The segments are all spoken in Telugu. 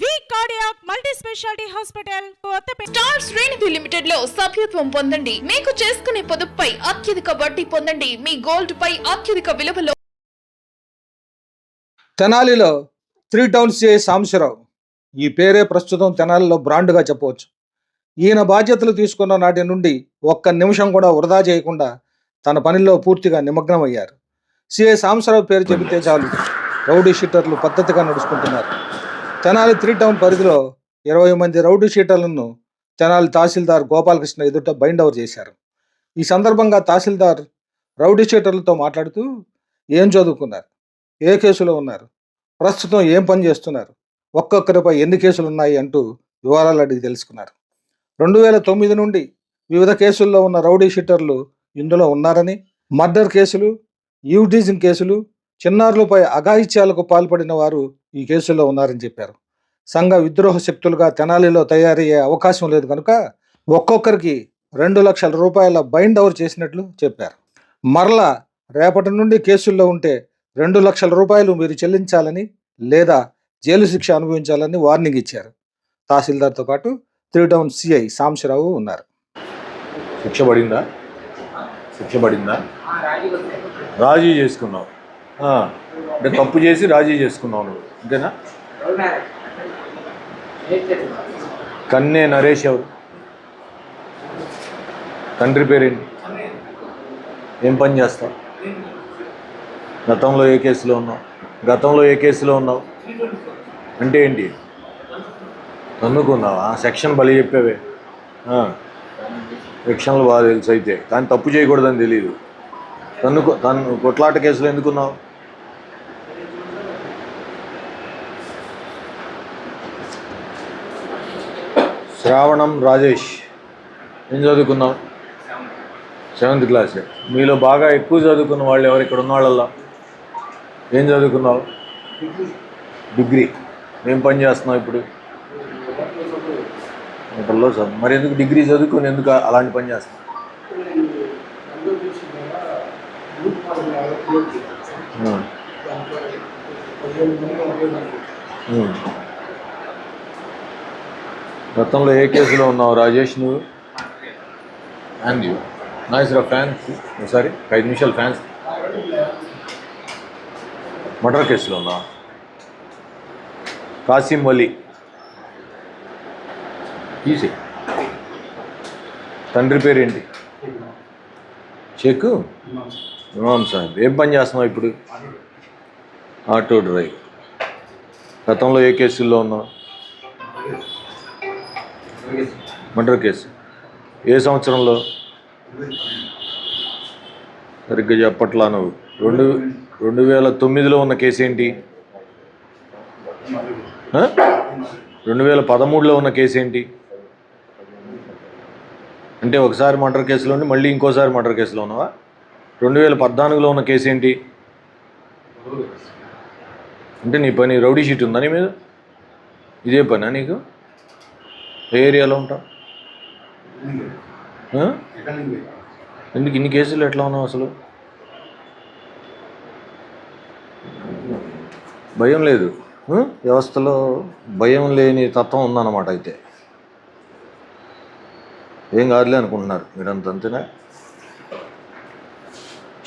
V cardiac multi speciality hospital star శ్రేణిధి లిమిటెడ్లో సభ్యత్వం పొందండి. మీకు చేసుకునే పొదుపుపై అత్యధిక వడ్డీ పొందండి. మీ గోల్డ్ పై అత్యధిక విలువలో తెనాలిలో త్రీ టౌన్స్ సిఐ సాంబశివరావు. ఈ పేరే ప్రస్తుతం తెనాలిలో బ్రాండ్గా చెప్పవచ్చు. ఈయన బాధ్యతలు తీసుకున్న నాటి నుండి ఒక్క నిమిషం కూడా వృధా చేయకుండా తన పనిలో పూర్తిగా నిమగ్నమయ్యారు. సిఐ సాంబశివరావు పేరు చెబితే చాలు. రౌడీ షీటర్లు పద్ధతిగా నడుచుకుంటున్నారు. తెనాలి త్రీ టౌన్ పరిధిలో ఇరవై మంది రౌడీ షీటర్లను తెనాలి తహసీల్దార్ గోపాలకృష్ణ ఎదుట బైండ్ ఓవర్ చేశారు. ఈ సందర్భంగా తహసీల్దార్ రౌడీ షీటర్లతో మాట్లాడుతూ ఏం చదువుకున్నారు? ఏ కేసులో ఉన్నారు? ప్రస్తుతం ఏం పని చేస్తున్నారు? ఒక్కొక్కరిపై ఎన్ని కేసులు ఉన్నాయి అంటూ వివరాలు అడిగి తెలుసుకున్నారు. రెండు వేల తొమ్మిది నుండి వివిధ కేసుల్లో ఉన్న రౌడీ షీటర్లు ఇందులో ఉన్నారని మర్డర్ కేసులు యూటీజింగ్ కేసులు చిన్నారులపై అఘాయిత్యాలకు పాల్పడిన వారు ఈ కేసుల్లో ఉన్నారని చెప్పారు. సంఘ విద్రోహ శక్తులుగా తెనాలిలో తయారయ్యే అవకాశం లేదు కనుక ఒక్కొక్కరికి రెండు లక్షల రూపాయల బైండ్ ఓవర్ చేసినట్లు చెప్పారు. మరలా రేపటి నుండి కేసుల్లో ఉంటే రెండు లక్షల రూపాయలు మీరు చెల్లించాలని లేదా జైలు శిక్ష అనుభవించాలని వార్నింగ్ ఇచ్చారు. తహసీల్దార్తో పాటు త్రీ టౌన్ సిఐ సాంశరావు ఉన్నారు. శిక్ష పడిందా? శిక్ష పడిందా? రాజీ చేసుకున్నావు. అంటే తప్పు చేసి రాజీ చేసుకున్నావు నువ్వు అంతేనా కన్నే నరేష్ ఎవరు? తండ్రి పేరేంటి ఏం పని చేస్తావు? గతంలో ఏ కేసులో ఉన్నావు? గతంలో ఏ కేసులో ఉన్నావు? అంటే ఏంటి? తన్నుకున్నావా సెక్షన్ బలి చెప్పావే. సెక్షన్లు బాగా తెలుసు అయితే కానీ తప్పు చేయకూడదని తెలియదు తన్ను తను కొట్లాట కేసులో ఎందుకున్నావు? శ్రావణం రాజేష్. ఏం చదువుకున్నావు? సెవెంత్ క్లాస్ మీలో బాగా ఎక్కువ చదువుకున్న వాళ్ళు ఎవరు? ఇక్కడ ఉన్న వాళ్ళల్లో ఏం చదువుకున్నావు? డిగ్రీ. ఏం పని చేస్తున్నావు ఇప్పుడు? హోటల్లో చదువు. మరి ఎందుకు డిగ్రీ చదువుకొని ఎందుకు అలాంటి పని చేస్తున్నావు? ఆ. గతంలో ఏ కేసులో ఉన్నావు రాజేష్ నువ్వు? అండ్ యూ నైస్ రా ఫ్యాన్స్ సారీ ఐదు నిమిషాలు ఫ్యాన్స్ మర్డర్ కేసులో ఉన్నావు? కాసిం వలీ. తీసి తండ్రి పేరేంటి? షేక్ ఇమాం సాహెబ్ ఏం పని చేస్తున్నావు ఇప్పుడు? ఆటో డ్రైవ్ గతంలో ఏ కేసుల్లో ఉన్నావు? Murder case. ఏ సంవత్సరంలో? సరిగ్గా చెప్పట్లా నువ్వు. రెండు రెండు వేల తొమ్మిదిలో ఉన్న కేసు ఏంటి? రెండు వేల పదమూడులో ఉన్న కేసు ఏంటి? అంటే ఒకసారి మర్డర్ కేసులో ఉండి మళ్ళీ ఇంకోసారి మర్డర్ కేసులో ఉన్నావా? రెండు వేల పద్నాలుగులో ఉన్న కేసు ఏంటి? అంటే నీ పని రౌడీ షీట్ ఉందా నీ మీద? ఇదే పనా నీకు? ఏ ఏరియాలో ఉంటావు? ఎందుకు ఇన్ని కేసులు ఎట్లా ఉన్నావు అసలు? భయం లేదు? వ్యవస్థలో భయం లేని తత్వం ఉందన్నమాట అయితే. ఏం కాదులే అనుకుంటున్నారు. మీరంత అంతేనా?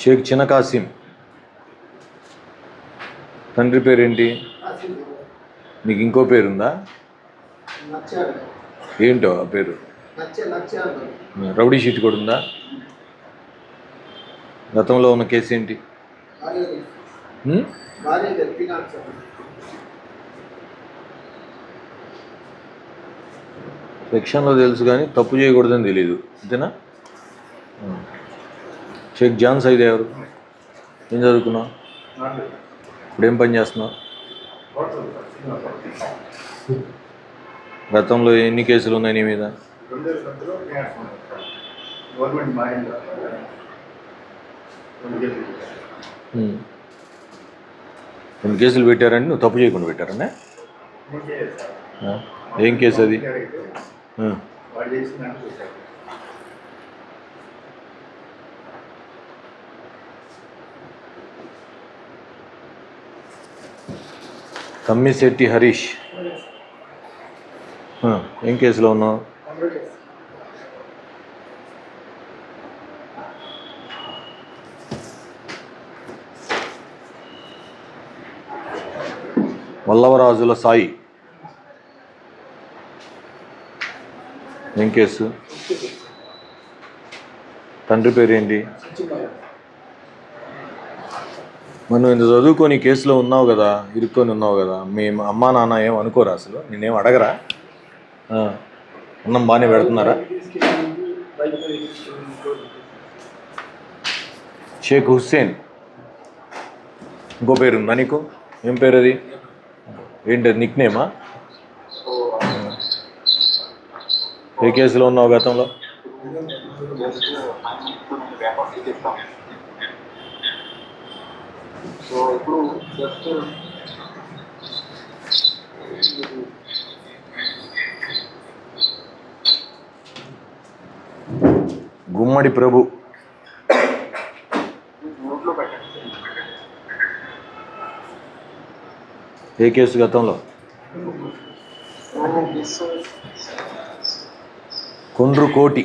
షేక్ చిన్న కాసిం. తండ్రి పేరేంటి? నీకు ఇంకో పేరుందా? ఏంటో ఆ పేరు? రౌడీ షీట్ కూడా ఉందా? గతంలో ఉన్న కేసు ఏంటి? సెక్షన్లో తెలుసు కానీ తప్పు చేయకూడదని తెలియదు అంతేనా. షేక్ జాన్ సైద్ ఎవరు? ఏం చదువుకున్నావు? ఇప్పుడు ఏం పని చేస్తున్నావు? గతంలో ఎన్ని కేసులు ఉన్నాయి నీ మీద. ఎన్ని కేసులు పెట్టారండి నువ్వు తప్పు చేయకుండా పెట్టారనే ఏం కేసు అది? తమ్మిశెట్టి హరీష్. ఏం కేసులో ఉన్నావు? వల్లవరాజుల సాయి. ఏం కేసు? తండ్రి పేరు ఏంటి నువ్వు ఇంత చదువుకొని కేసులో ఉన్నావు కదా ఇరుక్కొని ఉన్నావు కదా మీ అమ్మా నాన్న ఏం అనుకోరా అసలు? నేనేం అడగరా? అన్నం బాగానే పెడుతున్నారా? షేక్ హుస్సేన్. ఇంకో పేరు ఉందా నీకు? ఏం పేరు అది? ఏంటి అది? నిక్ నేమా ఏ కేసులో ఉన్నావు గతంలో? సో ఇప్పుడు జస్ట్ గుమ్మడి ప్రభు. ఏ కేసు గతంలో? కొండ్రు కోటి.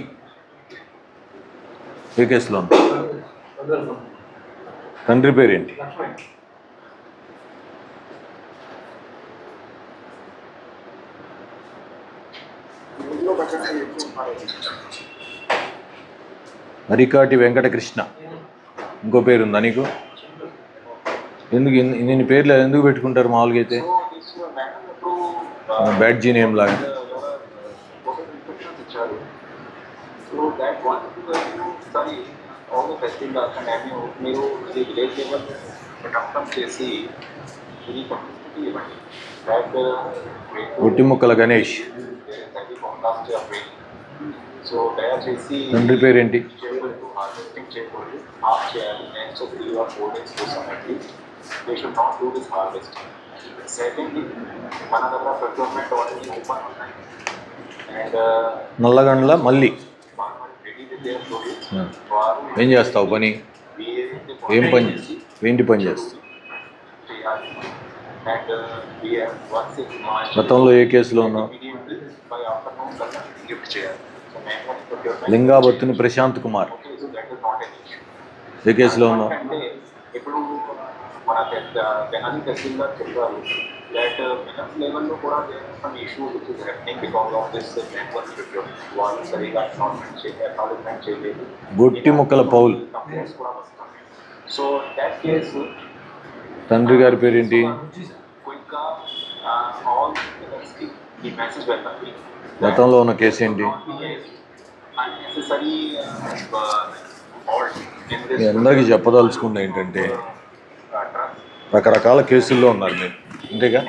ఏ కేసులో? తండ్రి పేరేంటి? Thank you. ఎక్కువ అరికాటి వెంకటకృష్ణ. ఇంకో పేరు ఉందా నీకు? ఎందుకు నేను పేర్లు ఎందుకు పెట్టుకుంటారు మామూలుగా అయితే? బ్యాడ్జీ నేమ్ లాగా. ఆల్ ఫెస్టివల్ మీరు ఇది విలేజ్ లెవెల్ చేసి ఇది పబ్లిసిటీ ఇవ్వండి గణేష్. సో దయచేసి తండ్రి పేరేంటి? హార్వెస్టింగ్ చేయకూడదు ఆఫ్ చేయాలి. Next three or four days కోసం at least they should not do this harvesting secondly మన దగ్గర ప్రొక్యూర్మెంట్ ఆల్రెడీ ఓపెన్ ఉన్నాయి. అండ్ నల్లగండ్ల మళ్ళీ. వారు ఏం చేస్తావు పని? ఏం పని? ఏంటి పని చేస్తావు? మార్చ్ గతంలో ఏ కేసులో ఉన్నావు? గిఫ్ట్ చేయాలి. Lingabathuni Prashanth Kumar. Okay so that is not an issue ఏ కేసులో ఉన్నావు? ఇప్పుడు మన తెనాలి తహసీల్దార్ చెప్పారు దట్ మినస్ లెవెల్లో కూడా some issue which is happening because of this వాళ్ళు సరిగా అక్నాలజ్మెంట్ చేయలేదు అక్నాలజ్మెంట్ చేయలేదు గొట్టి ముక్కల పౌల్. కంప్లైంట్స్ కూడా వస్తున్నాయి సో దట్ కేస్ తండ్రి గారి పేరేంటి? క్విక్గా ఆల్కి ఈ మెసేజ్ వెళ్ళాలి గతంలో ఉన్న కేసు ఏంటి? మీ అందరికీ చెప్పదలుచుకుంది ఏంటంటే రకరకాల కేసుల్లో ఉన్నారు మీరు. అంతేగా?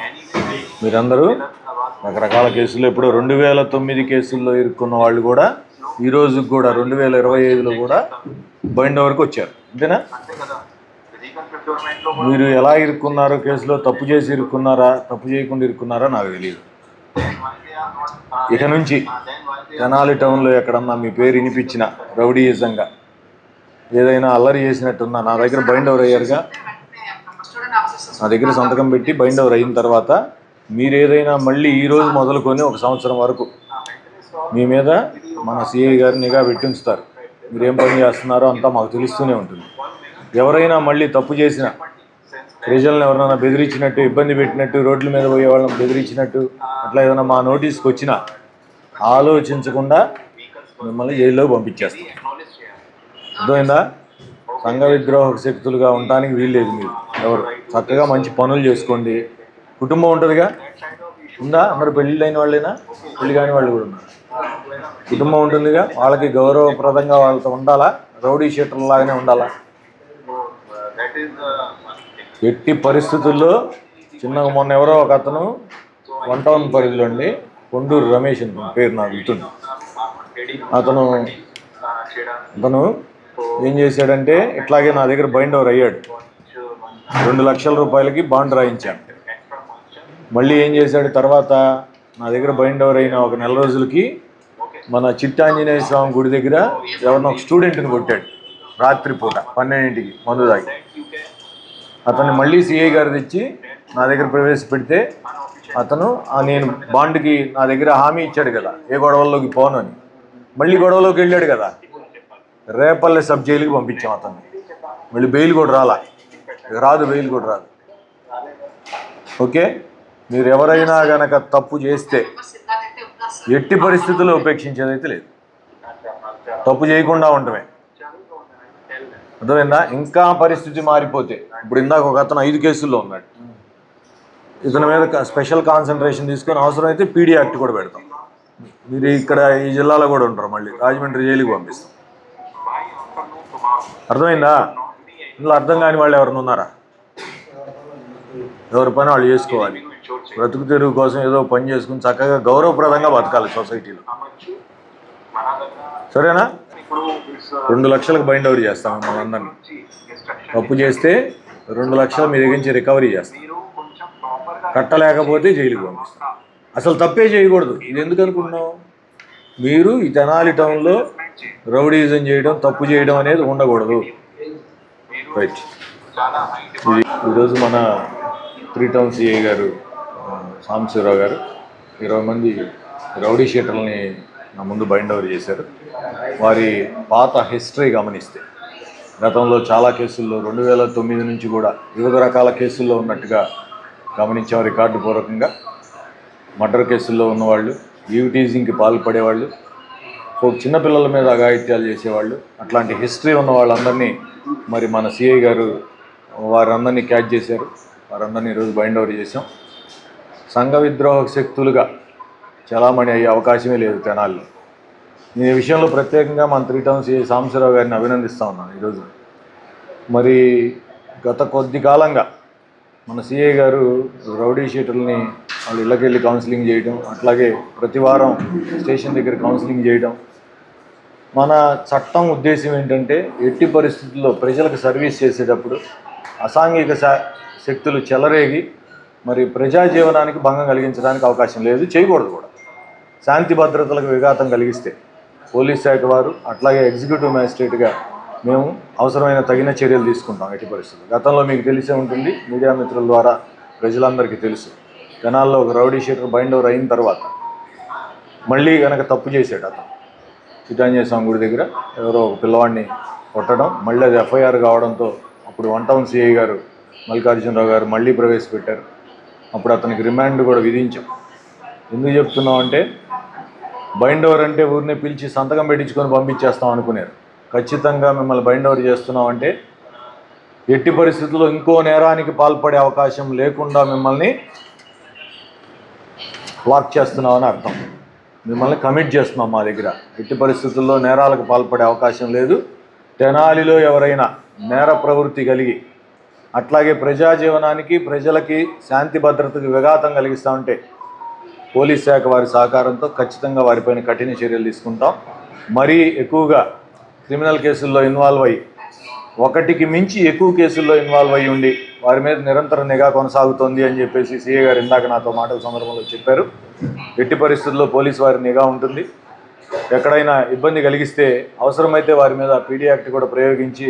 మీరందరూ రకరకాల కేసుల్లో ఇప్పుడు రెండు వేల తొమ్మిది కేసుల్లో ఇరుక్కున్న వాళ్ళు కూడా ఈరోజు కూడా రెండు వేల ఇరవై ఐదులో కూడా బయట వరకు వచ్చారు. అంతేనా? మీరు ఎలా ఇరుక్కున్నారో కేసులో తప్పు చేసి ఇరుక్కున్నారా తప్పు చేయకుండా ఇరుక్కున్నారా నాకు తెలియదు ఇక నుంచి తెనాలి టౌన్లో ఎక్కడన్నా మీ పేరు వినిపించిన రౌడీయిజంగా ఏదైనా అల్లరి చేసినట్టున్నా నా దగ్గర బైండ్ ఓవర్ అయ్యారుగా? నా దగ్గర సంతకం పెట్టి బైండ్ ఓవర్ అయిన తర్వాత మీరు ఏదైనా మళ్ళీ ఈ రోజు మొదలుకొని ఒక సంవత్సరం వరకు మీ మీద మన సిఐ గారు నిఘా పెట్టి ఉంచుతారు. మీరు ఏం పని చేస్తున్నారో అంతా మాకు తెలుస్తూనే ఉంటుంది. ఎవరైనా మళ్ళీ తప్పు చేసిన ప్రజలను ఎవరైనా బెదిరించినట్టు ఇబ్బంది పెట్టినట్టు రోడ్ల మీద పోయే వాళ్ళని బెదిరించినట్టు అట్లా ఏదైనా మా నోటీస్కి వచ్చినా ఆలోచించకుండా మిమ్మల్ని జైల్లో పంపించేస్తాం. అర్థమైందా? సంఘ విగ్రహ శక్తులుగా ఉండడానికి వీల్లేదు మీరు. ఎవరు? చక్కగా మంచి పనులు చేసుకోండి. కుటుంబం ఉంటుందిగా? ఉందా? అందరు పెళ్ళిళ్ళు అయిన వాళ్ళేనా? పెళ్ళి కాని వాళ్ళు కూడా ఉన్నారు? కుటుంబం ఉంటుందిగా? వాళ్ళకి గౌరవప్రదంగా వాళ్ళతో ఉండాలా? రౌడీ షీటర్ల లాగానే ఉండాలా? ఎట్టి పరిస్థితుల్లో చిన్నగా మొన్న ఎవరో ఒక అతను వన్ టౌన్ పరిధిలో అండి కొండూరు రమేష్ అని పేరు నాకు గుర్తుంది. అతను అతను ఏం చేశాడంటే ఇట్లాగే నా దగ్గర బైండ్ ఓవర్ అయ్యాడు. రెండు లక్షల రూపాయలకి బాండ్ రాయించాను మళ్ళీ ఏం చేశాడు? తర్వాత నా దగ్గర బైండ్ ఓవర్ అయిన ఒక నెల రోజులకి మన చిట్టాంజనేయ స్వామి గుడి దగ్గర ఎవరినో ఒక స్టూడెంట్ని కొట్టాడు. రాత్రిపూట పన్నెండింటికి మందు తాగి. అతన్ని మళ్ళీ సిఐ గారు తెచ్చి నా దగ్గర ప్రవేశపెడితే అతను నేను బాండ్కి నా దగ్గర హామీ ఇచ్చాడు కదా ఏ గొడవల్లోకి పోను అని. మళ్ళీ గొడవలోకి వెళ్ళాడు కదా. రేపల్లె సబ్ జైలుకి పంపించాం అతన్ని. మళ్ళీ బెయిల్ కూడా రాలా. రాదు బెయిల్ కూడా రాదు. ఓకే? మీరు ఎవరైనా గనక తప్పు చేస్తే ఎట్టి పరిస్థితుల్లో ఉపేక్షించేదైతే లేదు. తప్పు చేయకుండా ఉండటమే అర్థమైందా? ఇంకా పరిస్థితి మారిపోతే ఇప్పుడు ఇందాక ఒక అతను ఐదు కేసుల్లో ఉన్నాడు. ఇతని మీద స్పెషల్ కాన్సన్ట్రేషన్ తీసుకొని అవసరమైతే పీడీ యాక్ట్ కూడా పెడతాం. మీరు ఇక్కడ ఈ జిల్లాలో కూడా ఉంటారు మళ్ళీ. రాజమండ్రి జైలుకి పంపిస్తాం. అర్థమైందా? ఇందులో అర్థం కాని వాళ్ళు ఎవరిని ఉన్నారా? ఎవరి పని వాళ్ళు చేసుకోవాలి. బ్రతుకు తెరుగు కోసం ఏదో పని చేసుకుని చక్కగా గౌరవప్రదంగా బతకాలి సొసైటీలో. సరేనా? రెండు లక్షలకు బైండ్ ఓవర్ చేస్తాం మనందరినీ తప్పు చేస్తే రెండు లక్షలు మీ దగ్గర నుంచి రికవరీ చేస్తాం. కట్టలేకపోతే జైలుకి పంపిస్తాం. అసలు తప్పే చేయకూడదు. ఇది ఎందుకు అనుకున్నాం మీరు ఈ తెనాలి టౌన్లో రౌడీజం చేయడం తప్పు చేయడం అనేది ఉండకూడదు. రైట్ ఇది ఈరోజు మన త్రీ టౌన్ సిఐ గారు సాంబశివరావు గారు ఇరవై మంది రౌడీ షీటర్లని నా ముందు బైండ్ ఓవర్ చేశారు. వారి పాత హిస్టరీ గమనిస్తే గతంలో చాలా కేసుల్లో రెండు వేల తొమ్మిది నుంచి కూడా వివిధ రకాల కేసుల్లో ఉన్నట్టుగా గమనించాం రికార్డు పూర్వకంగా మర్డర్ కేసుల్లో ఉన్నవాళ్ళు యూటీజింగ్కి పాల్పడేవాళ్ళు ఒక చిన్నపిల్లల మీద అఘాయిత్యాలు చేసేవాళ్ళు అట్లాంటి హిస్టరీ ఉన్న వాళ్ళందరినీ మరి మన సిఐ గారు వారందరినీ క్యాచ్ చేశారు. వారందరినీ ఈరోజు బైండ్ ఓవర్ చేశాం. సంఘ విద్రోహ శక్తులుగా చలామణి అయ్యే అవకాశమే లేదు తెనాల్లో. నేను ఈ విషయంలో ప్రత్యేకంగా మన త్రీ టౌన్ సిఐ సాంబశివరావు గారిని అభినందిస్తూ ఉన్నాను ఈరోజు. మరి గత కొద్ది కాలంగా మన సిఏ గారు రౌడీ షీటర్ని వాళ్ళ ఇళ్ళకెళ్ళి కౌన్సిలింగ్ చేయడం అట్లాగే ప్రతి వారం స్టేషన్ దగ్గర కౌన్సిలింగ్ చేయడం. మన చట్టం ఉద్దేశం ఏంటంటే ఎట్టి పరిస్థితుల్లో ప్రజలకు సర్వీస్ చేసేటప్పుడు అసాంఘిక శా- శక్తులు చెలరేగి మరి ప్రజా జీవనానికి భంగం కలిగించడానికి అవకాశం లేదు చేయకూడదు కూడా. శాంతి భద్రతలకు విఘాతం కలిగిస్తే పోలీస్ శాఖ వారు అట్లాగే ఎగ్జిక్యూటివ్ మ్యాజిస్ట్రేట్గా మేము అవసరమైన తగిన చర్యలు తీసుకుంటాం ఎట్టి పరిస్థితులు గతంలో మీకు తెలిసే ఉంటుంది మీడియా మిత్రుల ద్వారా ప్రజలందరికీ తెలుసు. జనాల్లో ఒక రౌడీ షీటర్ బైండ్ ఓవర్ అయిన తర్వాత మళ్ళీ కనుక తప్పు చేసాడు అతను. చిటాంజయ స్వామి గుడి దగ్గర ఎవరో ఒక పిల్లవాడిని కొట్టడం మళ్ళీ అది ఎఫ్ఐఆర్ కావడంతో అప్పుడు వన్ టౌన్ సిఐ గారు మల్లికార్జునరావు గారు మళ్ళీ ప్రవేశపెట్టారు. అప్పుడు అతనికి రిమాండ్ కూడా విధించాం. ఎందుకు చెప్తున్నాం అంటే బైండ్ ఓవర్ అంటే ఊరిని పిలిచి సంతకం పెట్టించుకొని పంపించేస్తాం అనుకున్నారు. ఖచ్చితంగా మిమ్మల్ని బైండ్ అవుట్ చేస్తున్నామంటే ఎట్టి పరిస్థితుల్లో ఇంకో నేరానికి పాల్పడే అవకాశం లేకుండా మిమ్మల్ని లాక్ చేస్తున్నామని అర్థం. మిమ్మల్ని కమిట్ చేస్తున్నాం మా దగ్గర. ఎట్టి పరిస్థితుల్లో నేరాలకు పాల్పడే అవకాశం లేదు. తెనాలిలో ఎవరైనా నేర ప్రవృత్తి కలిగి అట్లాగే ప్రజా జీవనానికి ప్రజలకి శాంతి భద్రతకి విఘాతం కలిగిస్తూ ఉంటే పోలీస్ శాఖ వారి సహకారంతో ఖచ్చితంగా వారిపైన కఠిన చర్యలు తీసుకుంటాం. మరీ ఎక్కువగా క్రిమినల్ కేసుల్లో ఇన్వాల్వ్ అయ్యి ఒకటికి మించి ఎక్కువ కేసుల్లో ఇన్వాల్వ్ అయ్యి ఉండి వారి మీద నిరంతర నిఘా కొనసాగుతోంది అని చెప్పేసి సీఏ గారు ఇందాక నాతో మాటల సందర్భంలో చెప్పారు. ఎట్టి పరిస్థితుల్లో పోలీస్ వారి నిఘా ఉంటుంది. ఎక్కడైనా ఇబ్బంది కలిగిస్తే అవసరమైతే వారి మీద పీడీ యాక్ట్ కూడా ప్రయోగించి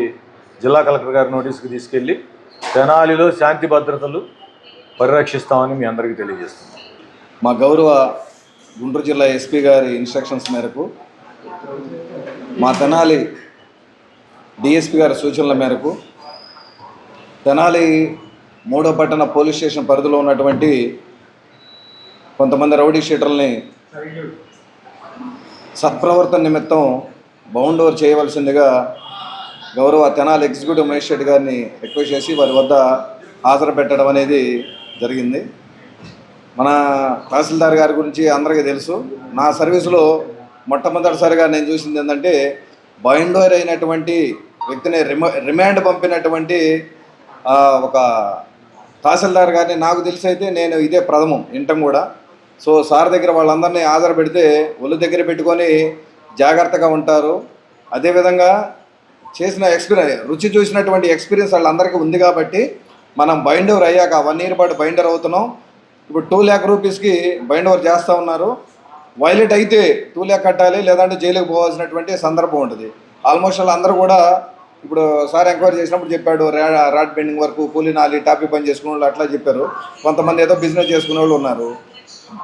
జిల్లా కలెక్టర్ గారి నోటీస్కి తీసుకెళ్ళి తెనాలిలో శాంతి భద్రతలు పరిరక్షిస్తామని మీ అందరికీ తెలియజేస్తున్నాం. మా గౌరవ గుంటూరు జిల్లా ఎస్పీ గారి ఇన్స్ట్రక్షన్స్ మేరకు మా తెనాలి డిఎస్పి గారి సూచనల మేరకు తెనాలి మూడో పట్టణ పోలీస్ స్టేషన్ పరిధిలో ఉన్నటువంటి కొంతమంది రౌడీ షీటర్లని సత్ప్రవర్తన నిమిత్తం బౌండ్ ఓవర్ చేయవలసిందిగా గౌరవ తెనాలి ఎగ్జిక్యూటివ్ మేజిస్ట్రేట్ గారిని రిక్వెస్ట్ చేసి వారి వద్ద హాజరు పెట్టడం అనేది జరిగింది. మన తహసీల్దార్ గారి గురించి అందరికీ తెలుసు. నా సర్వీసులో మొట్టమొదటిసారిగా నేను చూసింది ఏంటంటే బైండోర్ అయినటువంటి వ్యక్తిని రిమ రిమాండ్ పంపినటువంటి ఒక తహసీల్దార్ గారిని నాకు తెలిసి అయితే నేను ఇదే ప్రథమం వింటం కూడా. సో సార్ దగ్గర వాళ్ళందరినీ ఆధార పెడితే ఒళ్ళు దగ్గర పెట్టుకొని జాగ్రత్తగా ఉంటారు. అదేవిధంగా చేసిన ఎక్స్పీరియన్స్ రుచి చూసినటువంటి ఎక్స్పీరియన్స్ వాళ్ళందరికీ ఉంది కాబట్టి మనం బైండోర్ అయ్యాక వన్ ఇయర్ పాటు బైండర్ అవుతున్నాం. ఇప్పుడు టూ ల్యాక్ రూపీస్కి బైండోర్ చేస్తూ ఉన్నారు. వైలెట్ అయితే టూ ల్యాక్ కట్టాలి లేదంటే జైలుకి పోవాల్సినటువంటి సందర్భం ఉంటుంది. ఆల్మోస్ట్ అలా అందరూ కూడా ఇప్పుడు సార్ ఎంక్వైరీ చేసినప్పుడు చెప్పాడు రా రాడ్ బెండింగ్ వరకు కూలీ నాలి టాపీ పని చేసుకునే వాళ్ళు అట్లా చెప్పారు. కొంతమంది ఏదో బిజినెస్ చేసుకునే వాళ్ళు ఉన్నారు.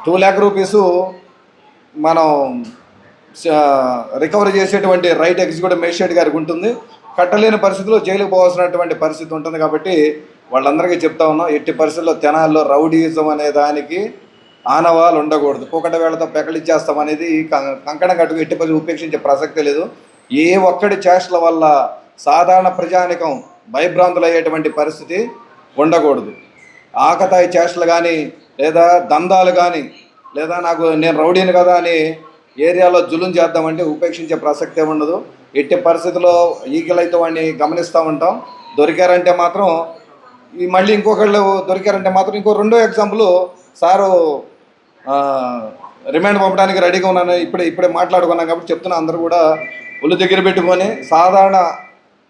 టూ ల్యాక్ రూపీస్ మనం రికవరీ చేసేటువంటి రైట్ ఎగ్జిక్యూటివ్ మేజిస్ట్రేట్ గారికి ఉంటుంది. కట్టలేని పరిస్థితిలో జైలుకు పోవాల్సినటువంటి పరిస్థితి ఉంటుంది కాబట్టి వాళ్ళందరికీ చెప్తా ఉన్నాం ఎట్టి పరిస్థితుల్లో తెనాల్లో రౌడీయిజం అనే దానికి ఆనవాళ్ళు ఉండకూడదు పూకట వేళతో పెకలిచ్చేస్తాం అనేది కం- కంకణం కట్టుకు ఎట్టి పది ఉపేక్షించే ప్రసక్తి లేదు. ఏ ఒక్కడి చేష్టల వల్ల సాధారణ ప్రజానికం భయభ్రాంతులు అయ్యేటువంటి పరిస్థితి ఉండకూడదు. ఆకతాయి చేష్టలు కానీ లేదా దందాలు కానీ లేదా నాకు నేను రౌడీని కదా అని ఏరియాలో జులుం చేద్దామంటే ఉపేక్షించే ప్రసక్తే ఉండదు. ఎట్టి పరిస్థితుల్లో ఈగలైతే వాడిని గమనిస్తూ ఉంటాం. దొరికారంటే మాత్రం ఈ మళ్ళీ ఇంకొకళ్ళు దొరికారంటే మాత్రం ఇంకో రెండో ఎగ్జాంపుల్ సారు రిమాండ్ పంపడానికి రెడీగా ఉన్నాను. ఇప్పుడే ఇప్పుడే మాట్లాడుకున్నాను కాబట్టి చెప్తున్నా. అందరూ కూడా ఒళ్ళు దగ్గర పెట్టుకొని సాధారణ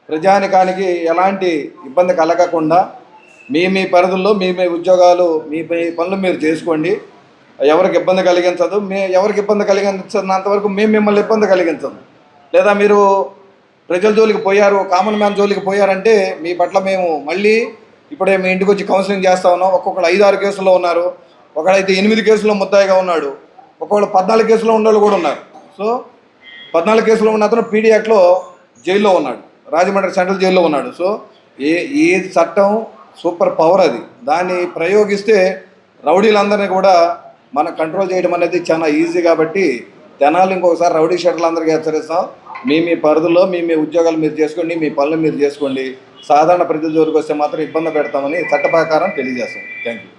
ప్రజానికానికి ఎలాంటి ఇబ్బంది కలగకుండా మీ మీ పరిధుల్లో మీ మీ ఉద్యోగాలు మీ మీ పనులు మీరు చేసుకోండి. ఎవరికి ఇబ్బంది కలిగించదు. మీ ఎవరికి ఇబ్బంది కలిగించినంతవరకు మేము మిమ్మల్ని ఇబ్బంది కలిగించదు లేదా మీరు ప్రజల జోలికి పోయారు కామన్ మ్యాన్ జోలికి పోయారంటే మీ పట్ల మేము మళ్ళీ ఇప్పుడే మీ ఇంటికి వచ్చి కౌన్సిలింగ్ చేస్తా ఉన్నాం. ఒక్కొక్కరు ఐదు ఆరు కేసుల్లో ఉన్నారు. ఒకడైతే ఎనిమిది కేసుల్లో ముద్దాయిగా ఉన్నాడు ఒకవేళ పద్నాలుగు కేసులో ఉన్నోళ్ళు కూడా ఉన్నారు. సో పద్నాలుగు కేసులో ఉన్న అతను పీడీ యాక్ట్లో జైల్లో ఉన్నాడు రాజమండ్రి సెంట్రల్ జైల్లో ఉన్నాడు. సో ఏ ఏ చట్టం సూపర్ పవర్ అది. దాన్ని ప్రయోగిస్తే రౌడీలందరినీ కూడా మనం కంట్రోల్ చేయడం అనేది చాలా ఈజీ కాబట్టి జనాలు ఇంకొకసారి రౌడీ షెటర్లందరికీ హెచ్చరిస్తాం. మీ మీ పరిధిలో మీ మీ ఉద్యోగాలు మీరు చేసుకోండి మీ పనులు మీరు చేసుకోండి. సాధారణ ప్రజల జోలికి వస్తే మాత్రం ఇబ్బంది పెడతామని చట్ట ప్రకారం తెలియజేస్తాం. Thank you